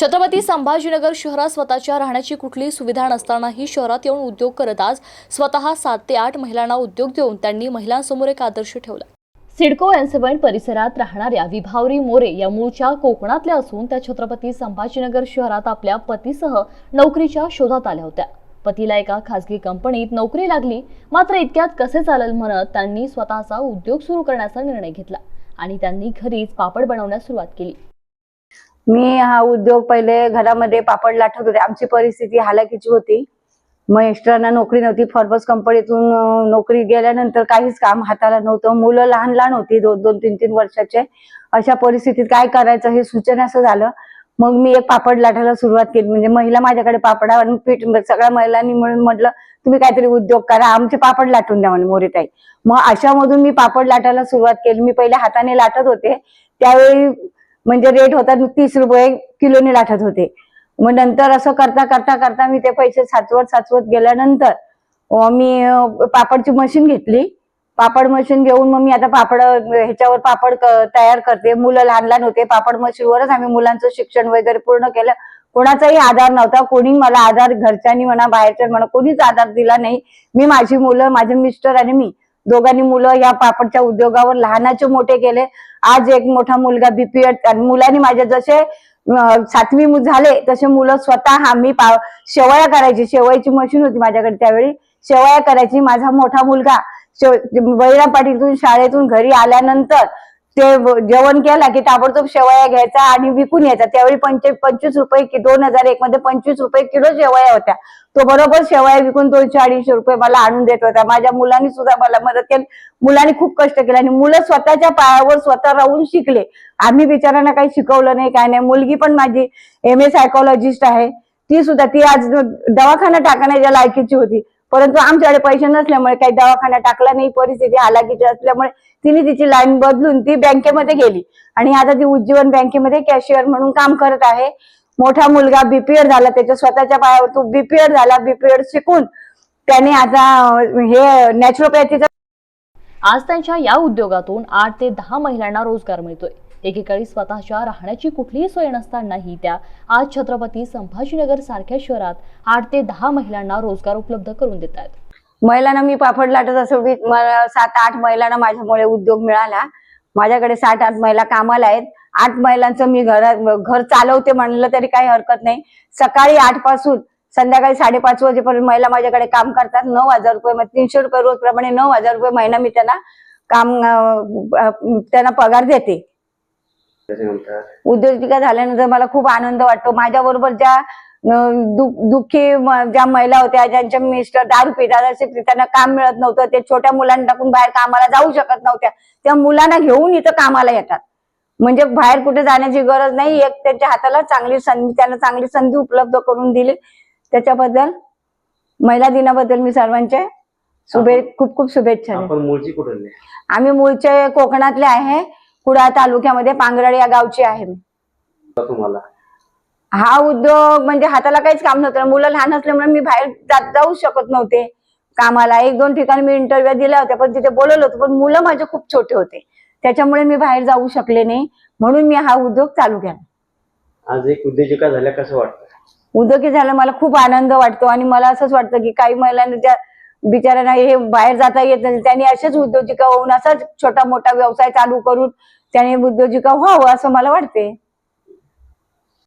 छत्रपती संभाजीनगर शहरात स्वतःच्या राहण्याची कुठलीही सुविधा नसतानाही शहरात येऊन उद्योग करत आज स्वतः सात ते आठ महिलांना उद्योग देऊन त्यांनी महिलांसमोर एक आदर्श ठेवला. सिडको एन सेवन परिसरात राहणाऱ्या विभावरी मोरे या मूळच्या कोकणातल्या असून त्या छत्रपती संभाजीनगर शहरात आपल्या पतीसह नोकरीच्या शोधात आल्या होत्या. पतीला एका खासगी कंपनीत नोकरी लागली मात्र इतक्यात कसे चालेल म्हणत त्यांनी स्वतःचा उद्योग सुरू करण्याचा निर्णय घेतला आणि त्यांनी घरीच पापड बनवण्यास सुरुवात केली. मी हा उद्योग पहिले घरामध्ये पापड लाटत होते. आमची परिस्थिती हालाकीची होती. मग एक्स्ट्रांना नोकरी नव्हती. फॉर्बस कंपनीतून नोकरी गेल्यानंतर काहीच काम हाताला नव्हतं. मुलं लहान लहान होती दोन दोन तीन तीन वर्षाचे. अशा परिस्थितीत काय करायचं हे सूचना असं झालं. मग मी एक पापड लाटायला सुरुवात केली. म्हणजे महिला माझ्याकडे पापड आणि पीठ म्हणजे सगळ्या महिलांनी म्हणून म्हटलं तुम्ही काहीतरी उद्योग करा. आमचे पापड लाटून द्या म्हणे मोरीताई. मग अशामधून मी पापड लाटायला सुरुवात केली. मी पहिले हाताने लाटत होते. त्यावेळी म्हणजे रेट होता तीस रुपये किलोने लाटत होते. मग नंतर असं करता करता करता मी ते पैसे साचवत साचवत गेल्यानंतर मी पापडची मशीन घेतली. पापड मशीन घेऊन मग मी आता पापड ह्याच्यावर पापड तयार करते. मुलं लहान लहान होते. पापड मशीनवरच आम्ही मुलांचं शिक्षण वगैरे पूर्ण केलं. कोणाचाही आधार नव्हता. कोणी मला आधार घरच्यांनी म्हणा बाहेरच्या म्हणा कोणीच आधार दिला नाही. मी माझी मुलं माझे मिस्टर आणि मी दोघांनी मुलं या पापडच्या उद्योगावर लहानाचे मोठे केले. आज एक मोठा मुलगा बीपीएड आणि मुलांनी माझ्या जसे सातवी झाले तसे मुलं स्वतः आम्ही पा शेवया करायची शेवयाची मशीन होती माझ्याकडे त्यावेळी. शेवया करायची माझा मोठा मुलगा बैरा पाटीलतून शाळेतून घरी आल्यानंतर ते जेवण केला की ताबडतोब शेवया घ्यायचा आणि विकून यायचा. त्यावेळी पंचे पंचवीस रुपये दोन हजार एक मध्ये पंचवीस रुपये किलो शेवया होत्या. तो बरोबर शेवया विकून दोनशे अडीचशे रुपये मला आणून देत होता. माझ्या मुलांनी सुद्धा मला मदत केली. मुलांनी खूप कष्ट केले आणि मुलं स्वतःच्या पायावर स्वतः राहून शिकले. आम्ही बिचारांना काही शिकवलं नाही काय नाही. मुलगी पण माझी एम ए सायकोलॉजिस्ट आहे. ती सुद्धा ती आज दवाखाना टाकण्याच्या लायकीची होती. परंतु आमच्याकडे पैसे नसल्यामुळे काही दवाखाना टाकला नाही परिस्थिती हालाकीची असल्यामुळे तिने तिची लाईन बदलून ती बँकेमध्ये गेली. आणि आता ती उज्जीवन बँकेमध्ये कॅशियर म्हणून काम करत आहे. मोठा मुलगा बीपीएड झाला त्याच्या स्वतःच्या पायावर तो बीपीएड झाला बीपीएड शिकून त्याने आता हे नॅचरोपॅथीचा आज त्यांच्या या उद्योगातून आठ ते दहा महिलांना रोजगार मिळतोय. एकेकाळी स्वतःच्या राहण्याची कुठलीही सोय नसतानाही त्या आज छत्रपती संभाजीनगर सारख्या शहरात आठ ते दहा महिलांना रोजगार उपलब्ध करून देत आहेत. महिलांना मी पापड लाटत असो मला सात आठ महिलांना माझ्यामुळे उद्योग मिळाला. माझ्याकडे सात आठ महिला कामाला आहेत. आठ महिलांचं मी घरात घर चालवते म्हणलं तरी काही हरकत नाही. सकाळी आठपासून संध्याकाळी साडेपाच वाजेपर्यंत महिला माझ्याकडे काम करतात. नऊ हजार रुपये मग तीनशे रुपये रोज प्रमाणे नऊ हजार रुपये महिना मी त्यांना काम त्यांना पगार देते. उद्योजिका झाल्यानंतर मला खूप आनंद वाटतो. माझ्या बरोबर ज्या दुःखी ज्या महिला होत्या ज्यांचे मिस्टर दारू पितात त्यांना काम मिळत नव्हतं ते छोट्या मुलांना टाकून बाहेर कामाला जाऊ शकत नव्हत्या. त्या मुलांना घेऊन इथं कामाला येतात. म्हणजे बाहेर कुठे जाण्याची गरज नाही. एक त्यांच्या हाताला चांगली संधी त्यांना चांगली संधी उपलब्ध करून दिली. त्याच्याबद्दल महिला दिनाबद्दल मी सर्वांचे शुभे खूप खूप शुभेच्छा आम्ही मूळचे कोकणातले आहे. कुडा तालुक्यामध्ये पांगराळ या गावची आहे मी. तुम्हाला? हा उद्योग म्हणजे हाताला काहीच काम नव्हतं. मुलं लहान असल्यामुळे मी बाहेर जात जाऊ शकत नव्हते. कामाला एक दोन ठिकाणी मी इंटरव्ह्यू दिल्या होत्या पण तिथे बोलवलं होतं पण मुलं माझे खूप छोटे होते. त्याच्यामुळे मी बाहेर जाऊ शकले नाही. म्हणून मी हा उद्योग चालू केला. आज एक उद्योजिका झाल्या कसं वाटतं? उद्योगी झाला मला खूप आनंद वाटतो आणि मला असंच वाटतं की काही महिलांना ज्या बिचाऱ्यांना हे बाहेर जाता येत नाही. त्यांनी असेच उद्योजिका होऊन असाच छोटा मोठा व्यवसाय चालू करून त्याने उद्योजिका व्हावं असं मला वाटते